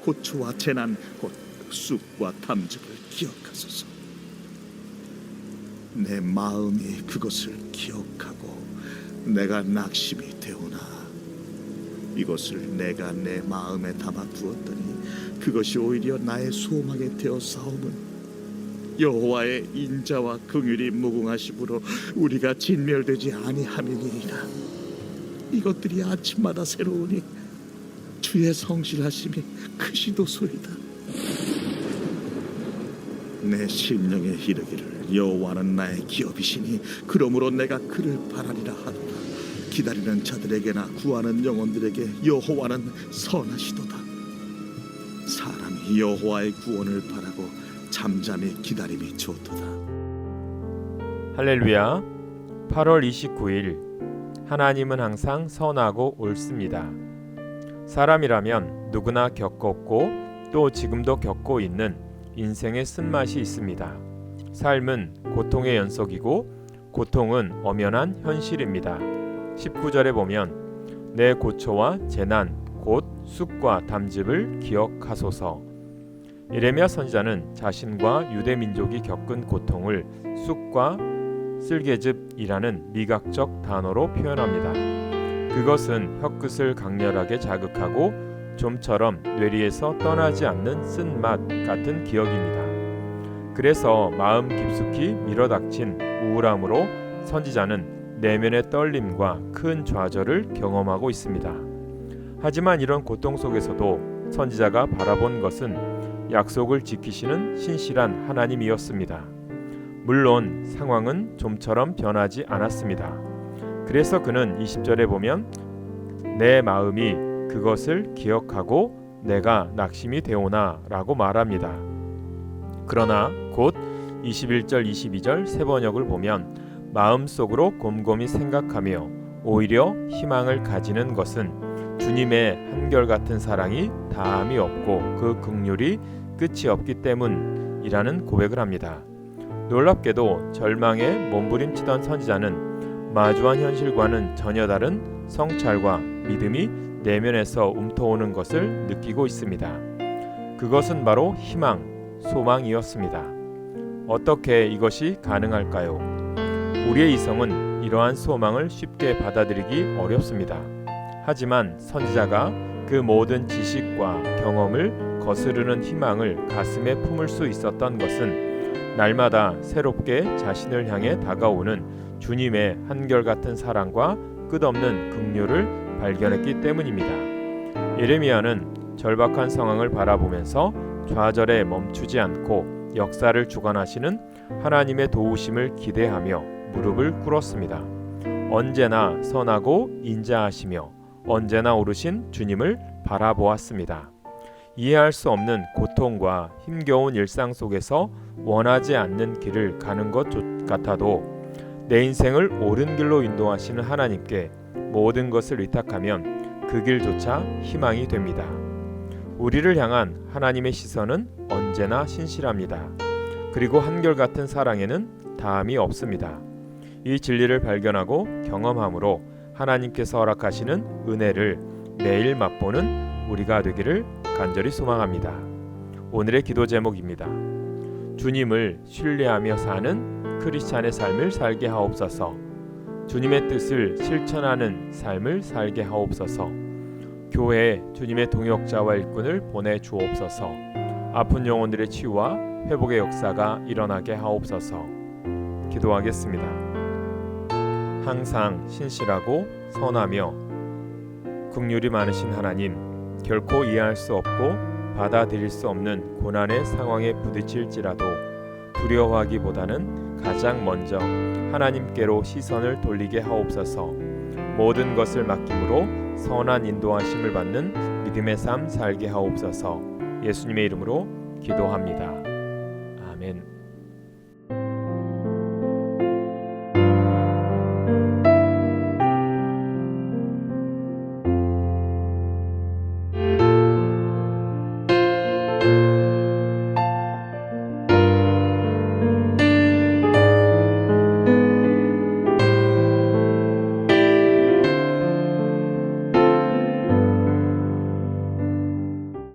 고초와 재난 곧 쑥과 담즙을 기억하소서. 내 마음이 그것을 기억하고 내가 낙심이 되오나 이것을 내가 내 마음에 담아 두었더니 그것이 오히려 나의 소망이 되어 싸움은 여호와의 인자와 긍휼이 무궁하심으로 우리가 진멸되지 아니함이니이다. 이것들이 아침마다 새로우니 주의 성실하심이 크시도소이다. 내 심령에 이르기를 여호와는 나의 기업이시니 그러므로 내가 그를 바라리라 하도다. 기다리는 자들에게나 구하는 영혼들에게 여호와는 선하시도다. 사람이 여호와의 구원을 바라고 잠잠히 기다림이 좋도다. 할렐루야. 8월 29일 하나님은 항상 선하고 옳습니다. 사람이라면 누구나 겪었고 또 지금도 겪고 있는 인생의 쓴맛이 있습니다. 삶은 고통의 연속이고 고통은 엄연한 현실입니다. 19절에 보면 내 고초와 재난 곧 쑥과 담즙을 기억하소서. 이레미야 선지자는 자신과 유대 민족이 겪은 고통을 쑥과 쓸개즙이라는 미각적 단어로 표현합니다. 그것은 혀끝을 강렬하게 자극하고 좀처럼 뇌리에서 떠나지 않는 쓴맛 같은 기억입니다. 그래서 마음 깊숙이 밀어닥친 우울함으로 선지자는 내면의 떨림과 큰 좌절을 경험하고 있습니다. 하지만 이런 고통 속에서도 선지자가 바라본 것은 약속을 지키시는 신실한 하나님이었습니다. 물론 상황은 좀처럼 변하지 않았습니다. 그래서 그는 20절에 보면 내 마음이 그것을 기억하고 내가 낙심이 되오나 라고 말합니다. 그러나 곧 21절 22절 세 번역을 보면 마음속으로 곰곰이 생각하며 오히려 희망을 가지는 것은 주님의 한결같은 사랑이 다함이 없고 그 극률이 끝이 없기 때문이라는 고백을 합니다. 놀랍게도 절망에 몸부림치던 선지자는 마주한 현실과는 전혀 다른 성찰과 믿음이 내면에서 움터오는 것을 느끼고 있습니다. 그것은 바로 희망, 소망이었습니다. 어떻게 이것이 가능할까요? 우리의 이성은 이러한 소망을 쉽게 받아들이기 어렵습니다. 하지만 선지자가 그 모든 지식과 경험을 거스르는 희망을 가슴에 품을 수 있었던 것은 날마다 새롭게 자신을 향해 다가오는 주님의 한결같은 사랑과 끝없는 긍휼을 발견했기 때문입니다. 예레미야는 절박한 상황을 바라보면서 좌절에 멈추지 않고 역사를 주관하시는 하나님의 도우심을 기대하며 무릎을 꿇었습니다. 언제나 선하고 인자하시며 언제나 오르신 주님을 바라보았습니다. 이해할 수 없는 고통과 힘겨운 일상 속에서 원하지 않는 길을 가는 것 같아도 내 인생을 옳은 길로 인도하시는 하나님께 모든 것을 위탁하면 그 길조차 희망이 됩니다. 우리를 향한 하나님의 시선은 언제나 신실합니다. 그리고 한결같은 사랑에는 다함이 없습니다. 이 진리를 발견하고 경험함으로 하나님께서 허락하시는 은혜를 매일 맛보는 우리가 되기를 간절히 소망합니다. 오늘의 기도 제목입니다. 주님을 신뢰하며 사는 크리스찬의 삶을 살게 하옵소서. 주님의 뜻을 실천하는 삶을 살게 하옵소서. 교회에 주님의 동역자와 일꾼을 보내 주옵소서. 아픈 영혼들의 치유와 회복의 역사가 일어나게 하옵소서. 기도하겠습니다. 항상 신실하고 선하며 긍휼이 많으신 하나님, 결코 이해할 수 없고 받아들일 수 없는 고난의 상황에 부딪힐지라도 두려워하기보다는 가장 먼저 하나님께로 시선을 돌리게 하옵소서. 모든 것을 맡김으로 선한 인도하심을 받는 믿음의 삶 살게 하옵소서. 예수님의 이름으로 기도합니다. 아멘.